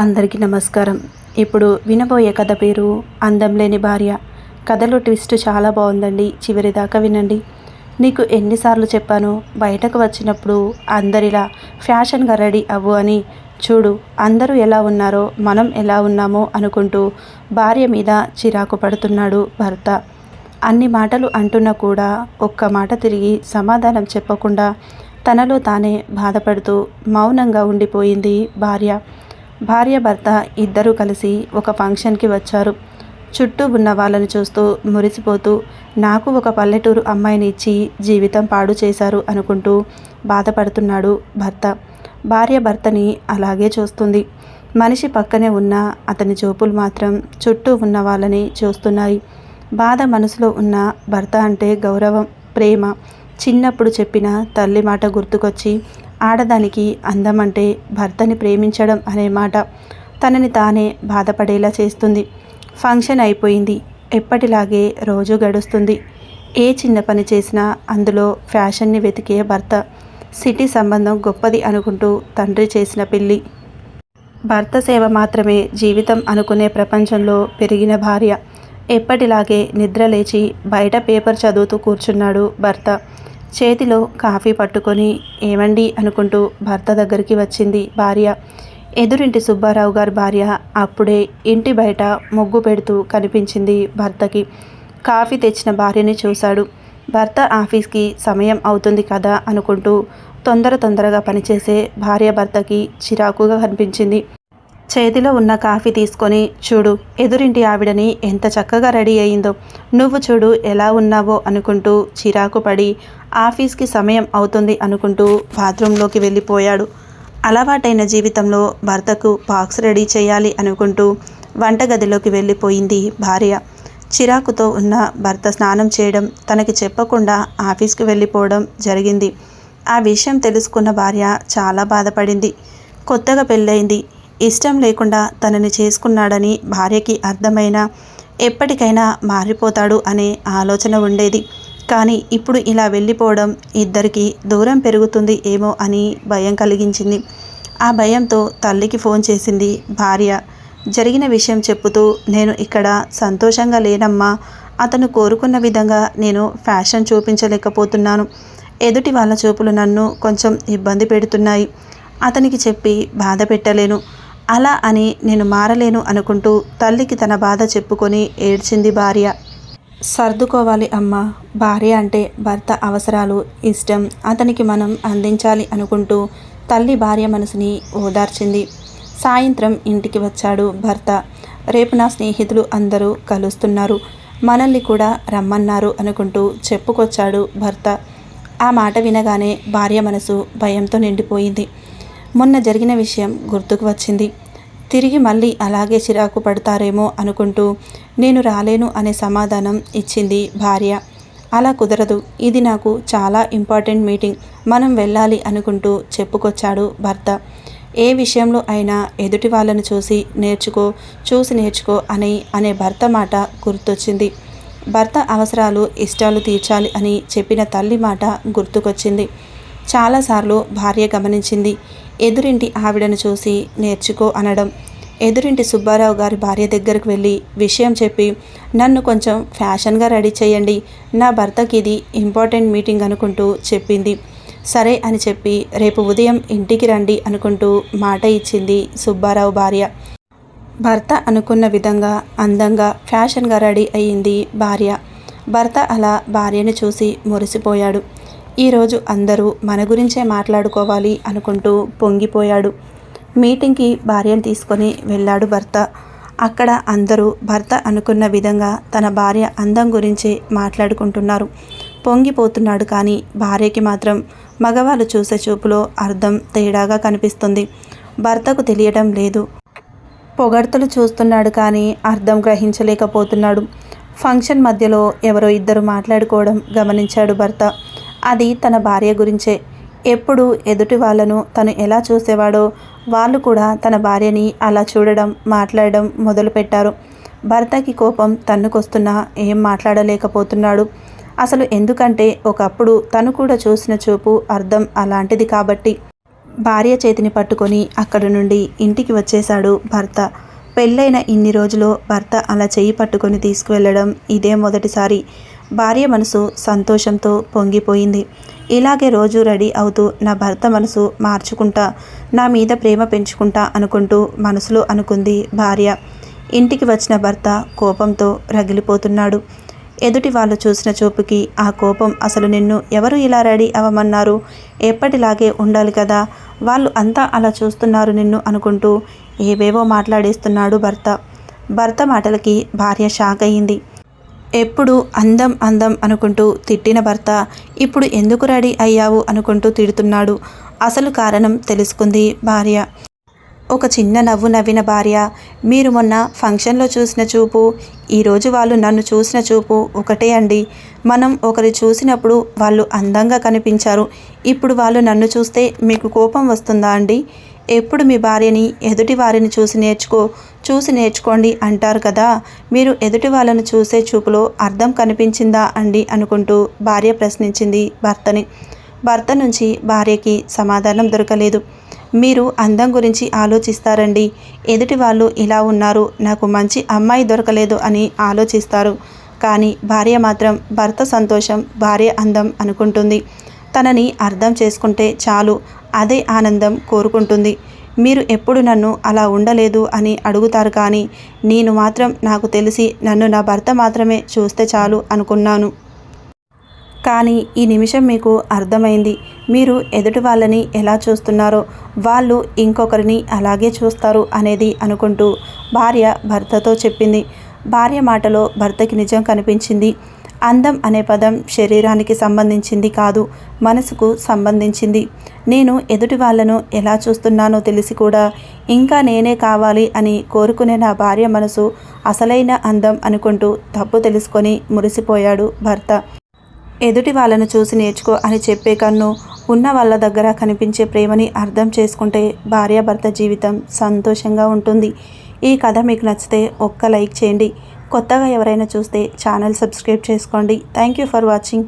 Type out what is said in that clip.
అందరికీ నమస్కారం. ఇప్పుడు వినబోయే కథ పేరు అందం లేని భార్య. కథలో ట్విస్ట్ చాలా బాగుందండి. చివరి దాకా వినండి. నీకు ఎన్నిసార్లు చెప్పాను బయటకు వచ్చినప్పుడు అందరిలా ఫ్యాషన్గా రెడీ అవ్వు అని. చూడు అందరూ ఎలా ఉన్నారో మనం ఎలా ఉన్నామో అనుకుంటూ భార్య మీద చిరాకు పడుతున్నాడు భర్త. అన్ని మాటలు అంటున్నా కూడా ఒక్క మాట తిరిగి సమాధానం చెప్పకుండా తనలో తానే బాధపడుతూ మౌనంగా ఉండిపోయింది భార్య. భార్య భర్త ఇద్దరూ కలిసి ఒక ఫంక్షన్కి వచ్చారు. చుట్టూ ఉన్న వాళ్ళని చూస్తూ మురిసిపోతూ నాకు ఒక పల్లెటూరు అమ్మాయిని ఇచ్చి జీవితం పాడు చేశారు అనుకుంటూ బాధపడుతున్నాడు భర్త. భార్య భర్తని అలాగే చూస్తుంది. మనిషి పక్కనే ఉన్న అతని చూపులు మాత్రం చుట్టూ ఉన్న వాళ్ళని చూస్తున్నాయి. బాధ మనసులో ఉన్న భర్త అంటే గౌరవం ప్రేమ. చిన్నప్పుడు చెప్పిన తల్లి మాట గుర్తుకొచ్చి ఆడదానికి అందం అంటే భర్తని ప్రేమించడం అనే మాట తనని తానే బాధపడేలా చేస్తుంది. ఫంక్షన్ అయిపోయింది. ఎప్పటిలాగే రోజు గడుస్తుంది. ఏ చిన్న పని చేసినా అందులో ఫ్యాషన్ని వెతికే భర్త సిటీ సంబంధం గొప్పది అనుకుంటూ తండ్రి చేసిన పెళ్ళి. భర్త సేవ మాత్రమే జీవితం అనుకునే ప్రపంచంలో పెరిగిన భార్య. ఎప్పటిలాగే నిద్ర లేచి బయట పేపర్ చదువుతూ కూర్చున్నాడు భర్త. చేతిలో కాఫీ పట్టుకొని ఏమండి అనుకుంటూ భర్త దగ్గరికి వచ్చింది భార్య. ఎదురింటి సుబ్బారావు గారి భార్య అప్పుడే ఇంటి బయట ముగ్గు పెడుతూ కనిపించింది భర్తకి. కాఫీ తెచ్చిన భార్యని చూశాడు. భర్త ఆఫీస్కి సమయం అవుతుంది కదా అనుకుంటూ తొందర తొందరగా పనిచేసే భార్య భర్తకి చిరాకుగా కనిపించింది. చేతిలో ఉన్న కాఫీ తీసుకొని చూడు ఎదురింటి ఆవిడని ఎంత చక్కగా రెడీ అయిందో. నువ్వు చూడు ఎలా ఉన్నావో అనుకుంటూ చిరాకు పడి ఆఫీస్కి సమయం అవుతుంది అనుకుంటూ బాత్రూంలోకి వెళ్ళిపోయాడు. అలవాటైన జీవితంలో భర్తకు బాక్స్ రెడీ చేయాలి అనుకుంటూ వంటగదిలోకి వెళ్ళిపోయింది భార్య. చిరాకుతో ఉన్న భర్త స్నానం చేయడం తనకి చెప్పకుండా ఆఫీస్కి వెళ్ళిపోవడం జరిగింది. ఆ విషయం తెలుసుకున్న భార్య చాలా బాధపడింది. కొత్తగా పెళ్ళయింది. ఇష్టం లేకుండా తనని చేసుకున్నాడని భార్యకి అర్థమైనా ఎప్పటికైనా మారిపోతాడు అనే ఆలోచన ఉండేది. కానీ ఇప్పుడు ఇలా వెళ్ళిపోవడం ఇద్దరికి దూరం పెరుగుతుంది ఏమో అని భయం కలిగించింది. ఆ భయంతో తల్లికి ఫోన్ చేసింది భార్య. జరిగిన విషయం చెప్పుతూ నేను ఇక్కడ సంతోషంగా లేనమ్మా. అతను కోరుకున్న విధంగా నేను ఫ్యాషన్ చూపించలేకపోతున్నాను. ఎదుటి వాళ్ళ చూపులు నన్ను కొంచెం ఇబ్బంది పెడుతున్నాయి. అతనికి చెప్పి బాధ పెట్టలేను. అలా అని నేను మారలేను అనుకుంటూ తల్లికి తన బాధ చెప్పుకొని ఏడ్చింది భార్య. సర్దుకోవాలి అమ్మ. భార్య అంటే భర్త అవసరాలు ఇష్టం అతనికి మనం అందించాలి అనుకుంటూ తల్లి భార్య మనసుని ఓదార్చింది. సాయంత్రం ఇంటికి వచ్చాడు భర్త. రేపు నా స్నేహితులు అందరూ కలుస్తున్నారు. మనల్ని కూడా రమ్మన్నారు అనుకుంటూ చెప్పుకొచ్చాడు భర్త. ఆ మాట వినగానే భార్య మనసు భయంతో నిండిపోయింది. మొన్న జరిగిన విషయం గుర్తుకు వచ్చింది. తిరిగి మళ్ళీ అలాగే చిరాకు పడతారేమో అనుకుంటూ నేను రాలేను అనే సమాధానం ఇచ్చింది భార్య. అలా కుదరదు. ఇది నాకు చాలా ఇంపార్టెంట్ మీటింగ్. మనం వెళ్ళాలి అనుకుంటూ చెప్పుకొచ్చాడు భర్త. ఏ విషయంలో అయినా ఎదుటి వాళ్ళను చూసి నేర్చుకో చూసి నేర్చుకో అని అనే భర్త మాట గుర్తొచ్చింది. భర్త అవసరాలు ఇష్టాలు తీర్చాలి అని చెప్పిన తల్లి మాట గుర్తుకొచ్చింది. చాలాసార్లు భార్య గమనించింది. ఎదురింటి ఆవిడను చూసి నేర్చుకో అనడం. ఎదురింటి సుబ్బారావు గారి భార్య దగ్గరకు వెళ్ళి విషయం చెప్పి నన్ను కొంచెం ఫ్యాషన్గా రెడీ చేయండి నా భర్తకి ఇది ఇంపార్టెంట్ మీటింగ్ అనుకుంటూ చెప్పింది. సరే అని చెప్పి రేపు ఉదయం ఇంటికి రండి అనుకుంటూ మాట ఇచ్చింది సుబ్బారావు భార్య. భర్త అనుకున్న విధంగా అందంగా ఫ్యాషన్గా రెడీ అయ్యింది భార్య. భర్త అలా భార్యను చూసి మురిసిపోయాడు. ఈరోజు అందరూ మన గురించే మాట్లాడుకోవాలి అనుకుంటూ పొంగిపోయాడు. మీటింగ్కి భార్యను తీసుకొని వెళ్ళాడు భర్త. అక్కడ అందరూ భర్త అనుకున్న విధంగా తన భార్య అందం గురించి మాట్లాడుకుంటున్నారు. పొంగిపోతున్నాడు కానీ భార్యకి మాత్రం మగవాళ్ళు చూసే చూపులో అర్థం తేడాగా కనిపిస్తుంది. భర్తకు తెలియడం లేదు. పొగడ్తలు చూస్తున్నాడు కానీ అర్థం గ్రహించలేకపోతున్నాడు. ఫంక్షన్ మధ్యలో ఎవరో ఇద్దరు మాట్లాడుకోవడం గమనించాడు భర్త. అది తన భార్య గురించే. ఎప్పుడు ఎదుటి వాళ్ళను తను ఎలా చూసేవాడో వాళ్ళు కూడా తన భార్యని అలా చూడడం మాట్లాడడం మొదలుపెట్టారు. భర్తకి కోపం తన్నుకొస్తున్నా ఏం మాట్లాడలేకపోతున్నాడు. అసలు ఎందుకంటే ఒకప్పుడు తను కూడా చూసిన చూపు అర్థం అలాంటిది కాబట్టి. భార్య చేతిని పట్టుకొని అక్కడి నుండి ఇంటికి వచ్చేశాడు భర్త. పెళ్ళైన ఇన్ని రోజులు భర్త అలా చేయి పట్టుకొని తీసుకువెళ్ళడం ఇదే మొదటిసారి. భార్య మనసు సంతోషంతో పొంగిపోయింది. ఇలాగే రోజు రెడీ అవుతూ నా భర్త మనసు మార్చుకుంటా నా మీద ప్రేమ పెంచుకుంటా అనుకుంటూ మనసులో అనుకుంది భార్య. ఇంటికి వచ్చిన భర్త కోపంతో రగిలిపోతున్నాడు. ఎదుటి వాళ్ళు చూసిన చూపుకి ఆ కోపం అసలు నిన్ను ఎవరు ఇలా రెడీ అవ్వమన్నారు? ఎప్పటిలాగే ఉండాలి కదా వాళ్ళు అంతా అలా చూస్తున్నారు నిన్ను అనుకుంటూ ఏవేవో మాట్లాడేస్తున్నాడు భర్త. భర్త మాటలకి భార్య షాక్ అయ్యింది ఎప్పుడు అందం అందం అనుకుంటూ తిట్టిన భర్త ఇప్పుడు ఎందుకు రెడీ అయ్యావు? అనుకుంటూ తిడుతున్నాడు. అసలు కారణం తెలుసుకుంది భార్య. ఒక చిన్న నవ్వు నవ్విన భార్య మీరు మొన్న ఫంక్షన్లో చూసిన చూపు ఈరోజు వాళ్ళు నన్ను చూసిన చూపు ఒకటే అండి. మనం ఒకరి చూసినప్పుడు వాళ్ళు అందంగా కనిపించారు. ఇప్పుడు వాళ్ళు నన్ను చూస్తే మీకు కోపం వస్తుందా అండి? ఎప్పుడు మీ భార్యని ఎదుటి వారిని చూసి నేర్చుకో చూసి నేర్చుకోండి అంటారు కదా. మీరు ఎదుటి వాళ్ళను చూసే చూపులో అర్థం కనిపించిందా అండి అనుకుంటూ భార్య ప్రశ్నించింది భర్తని. భర్త నుంచి భార్యకి సమాధానం దొరకలేదు. మీరు అందం గురించి ఆలోచిస్తారండి. ఎదుటి వాళ్ళు ఇలా ఉన్నారు నాకు మంచి అమ్మాయి దొరకలేదు అని ఆలోచిస్తారు. కానీ భార్య మాత్రం భర్త సంతోషం భార్య అందం అనుకుంటుంది. తనని అర్థం చేసుకుంటే చాలు. అదే ఆనందం కోరుకుంటుంది. మీరు ఎప్పుడు నన్ను అలా ఉండలేదు అని అడుగుతారు కానీ నేను మాత్రం నాకు తెలిసి నన్ను నా భర్త మాత్రమే చూస్తే చాలు అనుకున్నాను. కానీ ఈ నిమిషం మీకు అర్థమైంది. మీరు ఎదుటి వాళ్ళని ఎలా చూస్తున్నారో వాళ్ళు ఇంకొకరిని అలాగే చూస్తారు అనేది అనుకుంటూ భార్య భర్తతో చెప్పింది. భార్య మాటలో భర్తకి నిజం కనిపించింది. అందం అనే పదం శరీరానికి సంబంధించింది కాదు మనసుకు సంబంధించింది. నేను ఎదుటి వాళ్ళను ఎలా చూస్తున్నానో తెలిసి కూడా ఇంకా నేనే కావాలి అని కోరుకునే నా భార్య మనసు అసలైన అందం అనుకుంటూ తప్పు తెలుసుకొని మురిసిపోయాడు భర్త. ఎదుటి వాళ్ళను చూసి నేర్చుకో అని చెప్పే కన్ను ఉన్న వాళ్ళ దగ్గర కనిపించే ప్రేమని అర్థం చేసుకుంటే భార్యాభర్త జీవితం సంతోషంగా ఉంటుంది. ఈ కథ మీకు నచ్చితే ఒక్క లైక్ చేయండి. కొత్తగా ఎవరైనా చూస్తే ఛానల్ సబ్స్క్రైబ్ చేసుకోండి. Thank you for watching